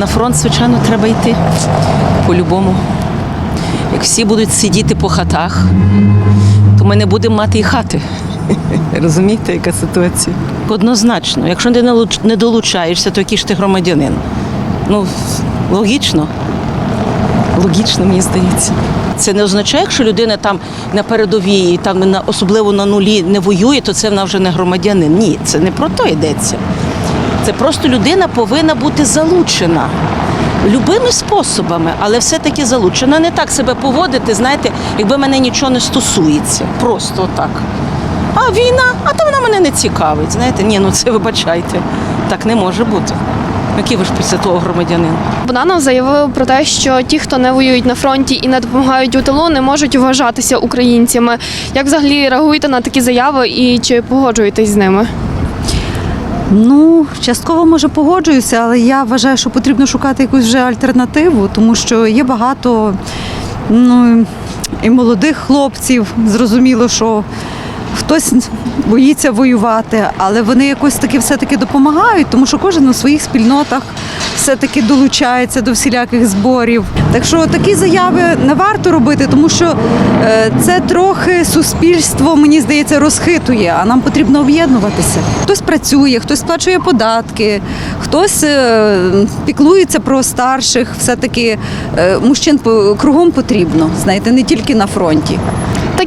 На фронт, звичайно, треба йти по-любому. Як всі будуть сидіти по хатах, то ми не будемо мати і хати. Розумієте, яка ситуація? Однозначно, якщо ти не луч- не долучаєшся, то який ж ти громадянин? Ну, логічно. Логічно, мені здається. Це не означає, якщо людина там на передовій, там особливо на нулі не воює, то це вона вже не громадянин. Ні, це не про то йдеться. Це просто людина повинна бути залучена любими способами, але все-таки залучена. Не так себе поводити, знаєте, якби мене нічого не стосується. Просто так. А війна, а то вона мене не цікавить. Знаєте, ні, ну це вибачайте. Так не може бути. Який ви ж після того громадянин? Буданов заявив про те, що ті, хто не воюють на фронті і не допомагають у тилу, не можуть вважатися українцями. Як взагалі реагуєте на такі заяви і чи погоджуєтесь з ними? Ну, частково може погоджуюся, але я вважаю, що потрібно шукати якусь вже альтернативу, тому що є багато ну, і молодих хлопців. Зрозуміло, що хтось боїться воювати, але вони якось таки все-таки допомагають, тому що кожен у своїх спільнотах все-таки долучається до всіляких зборів. Так що такі заяви не варто робити, тому що е, це трохи суспільство, мені здається, розхитує, а нам потрібно об'єднуватися. Хтось працює, хтось сплачує податки, хтось е, піклується про старших. Все-таки е, мужчин кругом потрібно, знаєте, не тільки на фронті.